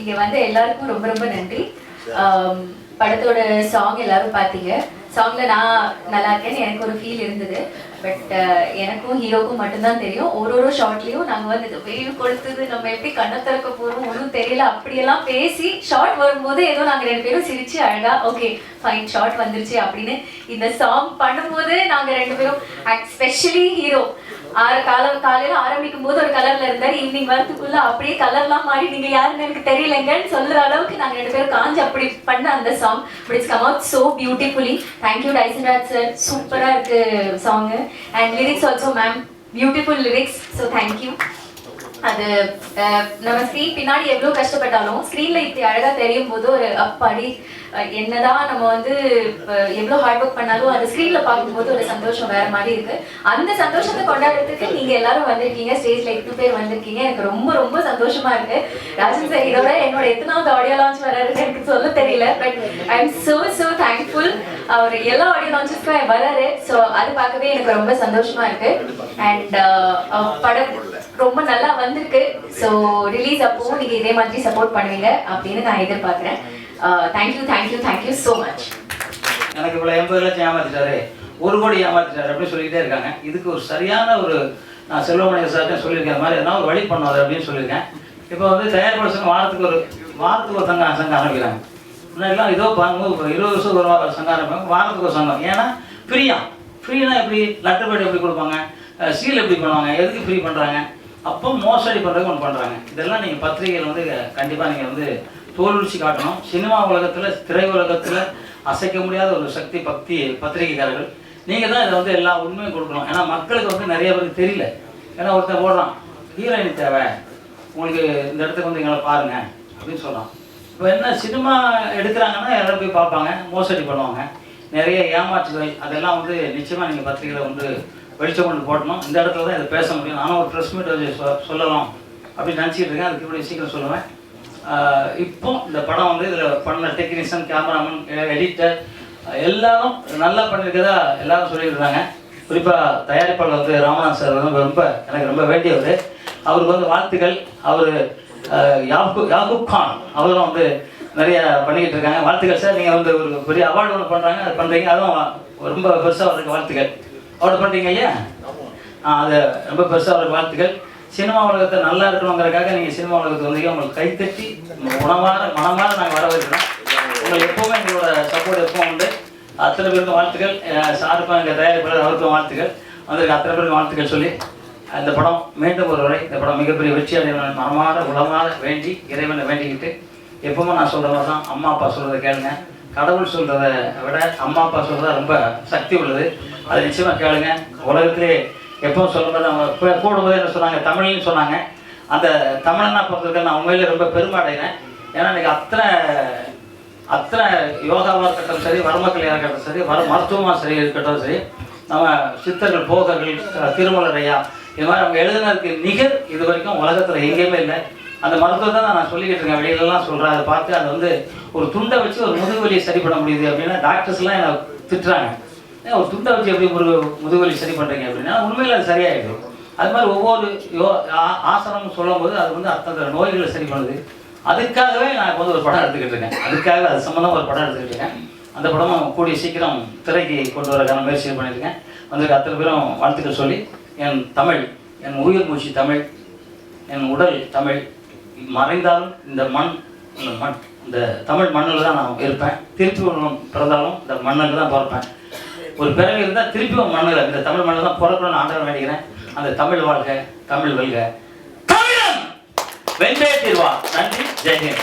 இங்க வந்து எல்லாருக்கும் ரொம்ப ரொம்ப நன்றி. படத்தோட சாங் எல்லாரும் பார்த்தீங்க சாங்ல நான் நல்லா இருக்கேன்னு எனக்கு ஒரு ஃபீல் இருந்தது. பட் எனக்கும் ஹீரோக்கும் மட்டும்தான் தெரியும். ஒரு ஒரு ஷார்ட்லயும் நாங்க வந்து வெயில் கொடுத்தது நம்ம எப்படி கண்ணை திறக்க போறோம் ஒன்றும் தெரியல. அப்படியெல்லாம் பேசி ஷார்ட் வரும்போது ஏதோ நாங்க ரெண்டு பேரும் சிரிச்சு அழகா ஓகே ஃபைன் ஷார்ட் வந்துருச்சு அப்படின்னு இந்த சாங் பண்ணும்போது நாங்க ரெண்டு பேரும் ஸ்பெஷலி ஹீரோ ஆறு கால காலையில ஆரம்பிக்கும் போது ஒரு கலர்ல இருந்தாரு. ஈவினிங் வரத்துக்குள்ள அப்படியே கலர்லாம் மாறி நீங்க யாருன்னு எனக்கு தெரியலங்கன்னு சொல்ற அளவுக்கு நாங்க ரெண்டு பேரும் காஞ்சு அப்படி பண்ண அந்த song but it's come out so beautifully thank you Tyson Raj sir சூப்பரா இருக்கு song and lyrics also ma'am beautiful lyrics so thank you அது அஹ், நம்ம ஸ்க்ரீன் பின்னாடி எவ்வளோ கஷ்டப்பட்டாலும் ஸ்கிரீன்ல இப்படி அழகா தெரியும் போது ஒரு அப்பாடி என்னதான் நம்ம வந்து எவ்வளோ ஹார்ட் ஒர்க் பண்ணாலும் அது ஸ்க்ரீனில் பார்க்கும்போது ஒரு சந்தோஷம் வேற மாதிரி இருக்கு. அந்த சந்தோஷத்தை கொண்டாடுறதுக்கு நீங்க எல்லாரும் வந்திருக்கீங்க ஸ்டேஜ்ல எட்டு பேர் வந்திருக்கீங்க. எனக்கு ரொம்ப ரொம்ப சந்தோஷமா இருக்கு. ராஜன் சார் இதோட என்னோட எத்தனாவது ஆடியோ லான்ச் வராருன்னு எனக்கு சொல்ல தெரியல but I am so so thankful அவர் எல்லா ஆடியோ லான்ச்சஸ்க்கும் வராரு ஸோ அது பார்க்கவே எனக்கு ரொம்ப சந்தோஷமா இருக்கு. அண்ட் படம் ரொம்ப நல்லா வந்திருக்கு. ஸோ ரிலீஸ் அப்பவும் நீங்க இதே மாதிரி சப்போர்ட் பண்ணுவீங்க அப்படின்னு நான் எதிர்பார்க்குறேன். Thank you thank you thank you so much எனக்கு இவ்வளோ எண்பது லட்சம் ஏமாத்திட்டாரு. ஒரு கோடி ஏமாத்திட்டாரு அப்படின்னு சொல்லிக்கிட்டே இருக்காங்க. இதுக்கு ஒரு சரியான ஒரு நான் செல்வமணிய சார்ட்டே சொல்லியிருக்கேன். மாதிரி எதனா ஒரு வழி பண்ணுவார் அப்படின்னு சொல்லியிருக்கேன். இப்போ வந்து தயாரிப்பாளர் சங்கம் வாரத்துக்கு ஒரு வாரத்துக்கு ஒரு சங்கம் சங்கம் ஆரம்பிக்கிறாங்க. முன்னாடிலாம் இதோ பாருங்க இருபது வருஷம் ஒரு சங்கம் ஆரம்பிப்பாங்க. வாரத்துக்கு ஒரு சங்கம். ஏன்னா ஃப்ரீயா. ஃப்ரீனா எப்படி? லெட்டர் பேட் எப்படி கொடுப்பாங்க? சீல் எப்படி பண்ணுவாங்க? எதுக்கு ஃப்ரீ பண்ணுறாங்க அப்போ மோசடி பண்ணுறதுக்கு ஒன்று பண்ணுறாங்க இதெல்லாம் நீங்கள் பத்திரிகைகள் வந்து கண்டிப்பாக நீங்கள் வந்து தோல்விச்சு காட்டணும். சினிமா உலகத்தில் திரை உலகத்தில் அசைக்க முடியாத ஒரு சக்தி பக்தி பத்திரிகைக்காரர்கள். நீங்கள் தான் இதை வந்து எல்லா உண்மையும் கொடுக்கணும். ஏன்னா மக்களுக்கு வந்து நிறைய பேருக்கு தெரியல. ஏன்னா ஒருத்தன் போடுறான் ஹீரோயின் தேவை. உங்களுக்கு இந்த இடத்துக்கு வந்து எங்களை பாருங்க அப்படின்னு சொல்கிறான் இப்போ என்ன சினிமா எடுக்கிறாங்கன்னா எல்லாரும் போய் பார்ப்பாங்க மோசடி பண்ணுவாங்க. நிறைய ஏமாற்றுகள் அதெல்லாம் வந்து நிச்சயமாக நீங்கள் பத்திரிகையில் வந்து வெளிச்சம் கொண்டு போடணும். இந்த இடத்துல தான் இதை பேச முடியும். நானும் ஒரு ப்ரெஸ் மீட் சொல்லலாம் அப்படின்னு நினச்சிட்டு இருக்கேன். அதுக்கு இப்படி சீக்கிரம் சொல்லுவேன். இப்போ இந்த படம் வந்து இதில் பண்ண டெக்னீஷியன் கேமராமேன் எடிட்டர் எல்லாரும் நல்லா பண்ணியிருக்கதா எல்லாரும் சொல்லியிருந்தாங்க. குறிப்பாக தயாரிப்பாளர் வந்து ராமநாத் சார் வந்து ரொம்ப எனக்கு ரொம்ப வேண்டியவர். அவருக்கு வந்து வாழ்த்துக்கள். அவர் யாகு யாகுப் கான் அவரும் வந்து நிறைய பண்ணிக்கிட்டு இருக்காங்க. வாழ்த்துக்கள் சார். நீங்கள் வந்து ஒரு பெரிய அவார்டு ஒன்று பண்ணுறாங்க அது பண்ணுறீங்க அதுவும் ரொம்ப பெருசாக அவருக்கு வாழ்த்துக்கள். அவார்டு பண்ணுறீங்க ஐயா ஆ, அது ரொம்ப பெருசாக அவருக்கு வாழ்த்துக்கள். சினிமா உலகத்தை நல்லா இருக்கணுங்கிறதுக்காக நீங்கள் சினிமா உலகத்துக்கு வந்து உங்களுக்கு கைத்தட்டி உணவார மனமார நாங்கள் வரவேற்கிறோம் உங்களுக்கு எப்போவுமே எங்களோட சப்போர்ட் எப்பவும் உண்டு. அத்தனை பேருக்கும் வாழ்த்துக்கள். சாருக்கும் எங்கள் தயாரிப்பாளர் அவருக்கும் வாழ்த்துக்கள். வந்திருக்க அத்தனை பேருக்கும் வாழ்த்துக்கள் சொல்லி இந்த படம் மீண்டும் ஒரு இந்த படம் மிகப்பெரிய வெற்றி அடையணும் மனமாற உளமார வேண்டி இறைவனை வேண்டிக்கிட்டு எப்பவுமே நான் சொல்கிற மாதிரி தான் அம்மா அப்பா சொல்கிறத கேளுங்க. கடவுள் சொல்கிறத விட அம்மா அப்பா சொல்கிறதா ரொம்ப சக்தி உள்ளது. அது நிச்சயமாக கேளுங்க. உலகத்திலே எப்பவும் சொல்லும்போது அவங்க இப்போ கூடும்போது என்ன சொன்னாங்க? தமிழ்னு சொன்னாங்க. அந்த தமிழனா பொறுத்தவரைக்கும் நான் உண்மையிலே ரொம்ப பெருமை ஏன்னா எனக்கு அத்தனை அத்தனை யோகாவாக இருக்கட்டும் சரி வரமக்கலையாக இருக்கட்டும் சரி வர மருத்துவமாக சரி இருக்கட்டும் சரி நம்ம சித்தர்கள் போகர்கள் திருமலரையா இது மாதிரி அவங்க எழுதுனதுக்கு நிகர் இது வரைக்கும் உலகத்தில் எங்கேயுமே இல்லை. அந்த மருத்துவத்தை தான் நான் சொல்லிக்கிட்டு இருக்கேன் வெளியிலலாம் சொல்கிறேன் அதை பார்த்து அதை வந்து ஒரு துண்டை வச்சு ஒரு முதுகுவலியை சரி பண்ண முடியுது அப்படின்னா டாக்டர்ஸ்லாம் என்னை திட்டுறாங்க. ஒரு துண்டை வச்சு எப்படி ஒரு முதுகலி சரி பண்ணுறீங்க அப்படின்னா உண்மையில் அது சரியாயிடும். அது மாதிரி ஒவ்வொரு யோ ஆ- ஆசனம் சொல்லும்போது அது வந்து அத்தனை நோய்களை சரி பண்ணுது. அதுக்காகவே நான் இப்போ வந்து ஒரு படம் எடுத்துக்கிட்டு இருக்கேன். அதுக்காகவே அது சம்மந்தமாக ஒரு படம் எடுத்துக்கிட்டு இருக்கேன். அந்த படமும் கூடிய சீக்கிரம் திரைக்கு கொண்டு வரக்கான முயற்சிகள் பண்ணியிருக்கேன். வந்திருக்க அத்தனை பேரும் வாழ்த்துக்கள் சொல்லி என் தமிழ் என் உயிர் மூச்சு தமிழ் என் உடல் தமிழ் மறைந்தாலும் இந்த மண் இந்த மண் இந்த தமிழ் மண்ணில் தான் நான் இருப்பேன். திருப்பி ஒன்று பிறந்தாலும் இந்த மண்ணில் தான் பிறப்பேன். ஒரு பிறகு இருந்தால் திருப்பி ஒரு மண்ணில். இந்த தமிழ் மண்ணில் தான் பிறக்கணும்னு ஆண்டவன் வேண்டிக்கிறேன். அந்த தமிழ் வாழ்க தமிழ் வெல்க. தமிழன்! வென்றே தீர்வா நன்றி. ஜெயஹிந்த்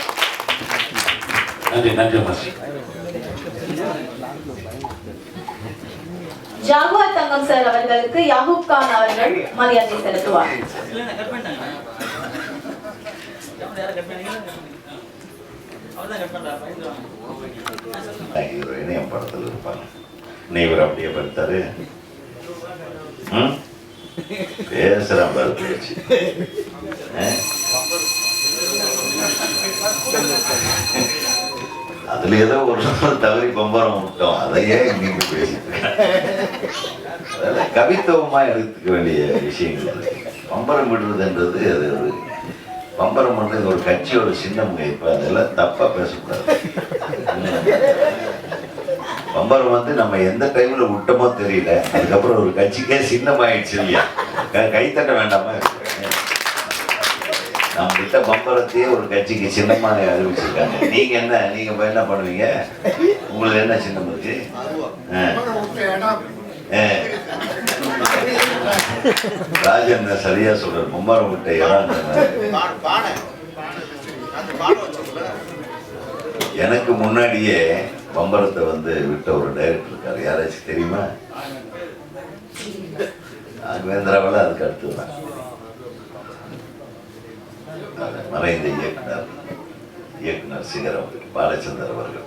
நன்றி நன்றி மாஸ்டர். ஜாகுவார் தங்கம் சார் அவர்களுக்கு யாகூப் கான் அவர்கள் மரியாதை செலுத்துவார். என் படத்தில் இருப்பாங்க. இவர் அப்படியே பார்த்தாரு. ம் பேசுகிறான் பாரு பேச்சு. அதுல ஏதோ ஒரு நாள் தவறி பம்பரம் விட்டோம். அதையே இங்க பேசிட்டு அதெல்லாம் கவித்துவமா எடுத்துக்க வேண்டிய விஷயங்கள் பம்பரம் விடுறதுன்றது அது ஒரு பம்பரம் பண்றது ஒரு கட்சியோட சின்னம்ங்க இப்ப அதெல்லாம் தப்பா பேசக்கூடாது. பம்பரம் வந்து நம்ம எந்த டைம்ல விட்டோமோ தெரியல. அதுக்கப்புறம் ஒரு கட்சிக்கே சின்னமாயிடுச்சு இல்லையா? கைத்தட்ட வேண்டாமா? நம்ம கிட்ட பம்பரத்தையே ஒரு கட்சிக்கு சின்னமாக அறிவிச்சிருக்காங்க. நீங்க என்ன நீங்க போய் என்ன பண்ணுவீங்க? உங்களுக்கு என்ன சின்னம் இருக்கு? ஆ. ஆ. சரியா சொல்றாரு பம்பரம் விட்ட இடம் எனக்கு முன்னாடியே பம்பரத்தை வந்து விட்ட ஒரு டைரக்டர் இருக்கார். யாராச்சும் தெரியுமா? ராகவேந்திராவில் அதுக்கு அடுத்து தான். மறைந்த இயக்குனர் இயக்குனர் சிகரம் பாலச்சந்தர் அவர்கள்.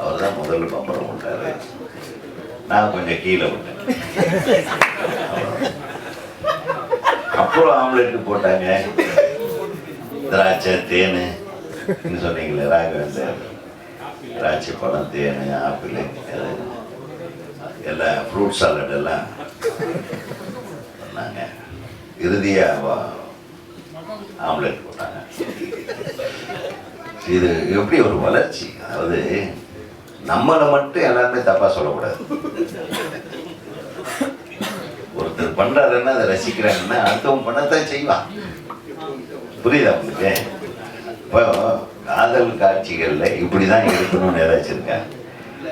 அவர் தான் முதல்ல பம்பரம் விட்டார் நான் கொஞ்சம் கீழே விட்டேன். அப்புறம் ஆம்லெட்டு போட்டாங்க. திராட்சை தேன் சொன்னீங்களே ராகவேந்தர் திராட்சை பழம் தேன் ஆப்பிள் அது எல்லாம் ஃப்ரூட் சாலட் எல்லாம் பண்ணாங்க இறுதியாக ஆம்லெட் போட்டாங்க. இது எப்படி ஒரு வளர்ச்சி? அதாவது நம்மளை மட்டும் எல்லாருமே தப்பாக சொல்லக்கூடாது. ஒருத்தர் பண்றாருன்னா அதை ரசிக்கிறாங்கன்னா அடுத்தவன் பண்ணத்தான் செய்வான். புரியுதா உங்களுக்கு? இப்போ காதல் காட்சிகளில் இப்படி தான் இருக்கணும்னு ஏதாச்சும் இருக்கா?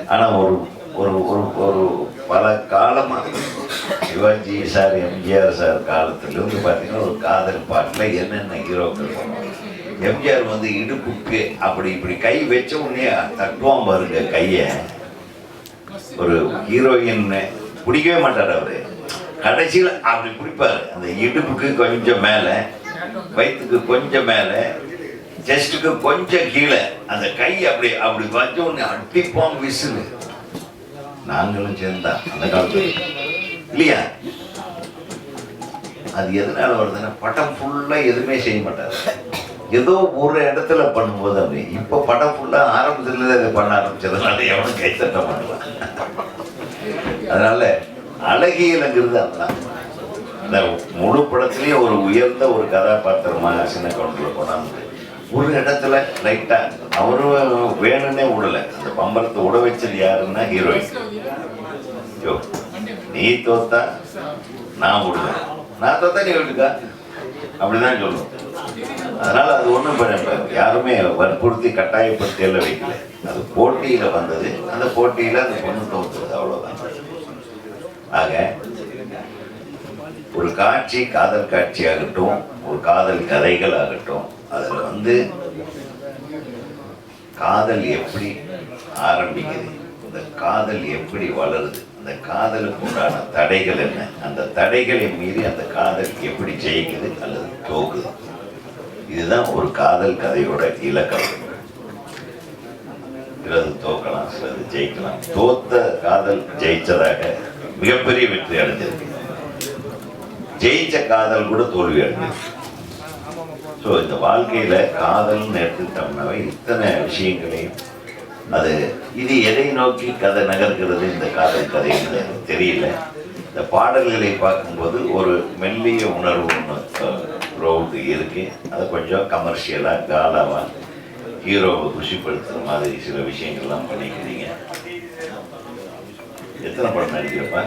ஆனால் ஒரு ஒரு ஒரு ஒரு பல காலமாக சிவாஜி சார் எம்ஜிஆர் சார் காலத்துலேருந்து பார்த்தீங்கன்னா ஒரு காதல் பாட்டில் என்னென்ன ஹீரோக்கள் பண்ணுவாங்க எம்ஜிஆர் வந்து இடுப்புக்கு அப்படி இப்படி கை வச்ச உடனே தட்டுவான் பாருங்க கையை. ஒரு ஹீரோயின் பிடிக்கவே மாட்டார் அவரு. கடைசியில் அப்படி பிடிப்பாரு. அந்த இடுப்புக்கு கொஞ்சம் மேலே வயிற்றுக்கு கொஞ்சம் மேலே செஸ்ட்டுக்கு கொஞ்சம் கீழே அந்த கை அப்படி அப்படி வச்ச உடனே அடிப்போம் விசிலு நாங்களும் சேர்ந்தா அந்த காலத்தில். இல்லையா? அது எதனால வருதுன்னா படம் ஃபுல்லாக எதுவுமே செய்ய மாட்டாரு. ஏதோ ஒரு இடத்துல பண்ணும்போது அப்படி. இப்போ படம் ஃபுல்லாக ஆரம்பத்துலேருந்து அதை பண்ண ஆரம்பிச்சதுனால எவனும் கைத்தட்ட மாட்டான். அதனால அழகியலுங்கிறது அதுதான். இந்த முழு படத்துலேயும் ஒரு உயர்ந்த ஒரு கதாபாத்திரமாக சின்ன கவுண்டரில் கொண்டாந்து ஒரு இடத்துல லைட்டா அவரும் வேணும்னே விடல அந்த பம்பரத்தை விட வச்சது யாருன்னா ஹீரோயின் யோ நீ தோத்தா நான் விடுவேன் நான் தோத்தா நீ விட்டுக்கா. அப்படிதான் சொல்லுவோம். அதனால அது ஒண்ணும் பண்ண யாருமே வற்புறுத்தி கட்டாயப்படுத்தி எல்லாம் வைக்கல அது போட்டியில வந்தது. அந்த போட்டியில அந்த பொண்ணு தோத்துறது அவ்வளவுதான். ஆக ஒரு காட்சி காதல் காட்சி ஆகட்டும் ஒரு காதல் கதைகள் ஆகட்டும் அதில் வந்து காதல் எப்படி ஆரம்பிக்குது? இந்த காதல் எப்படி வளருது? அந்த காதலுக்கு உண்டான தடைகள் என்ன? அந்த தடைகளை மீறி அந்த காதல் எப்படி ஜெயிக்குது அல்லது தோக்குது? இதுதான் ஒரு காதல் கதையோட இலக்கம். சிலது தோக்கலாம் சிலது ஜெயிக்கலாம். தோத்த காதல் ஜெயிச்சதாக மிகப்பெரிய வெற்றி அடைஞ்சிருக்கு. ஜெயிச்ச காதல் கூட தோல்வி அடைஞ்சிருக்கு. ஸோ இந்த வாழ்க்கையில் காதல்னு எடுத்துக்கிட்டோம்னாவே இத்தனை விஷயங்களையும் அது இது எதை நோக்கி கதை நகர்கிறது இந்த காதல் கதைன்னு எனக்கு தெரியல. இந்த பாடல்களை பார்க்கும்போது ஒரு மெல்லிய உணர்வு ஒன்று ரோவுக்கு இருக்கு. அது கொஞ்சம் கமர்ஷியலாக காலாவாக ஹீரோவை குஷிப்படுத்துகிற மாதிரி சில விஷயங்கள்லாம் பண்ணிக்கிறீங்க. எத்தனை படம் நடிக்கிறப்ப?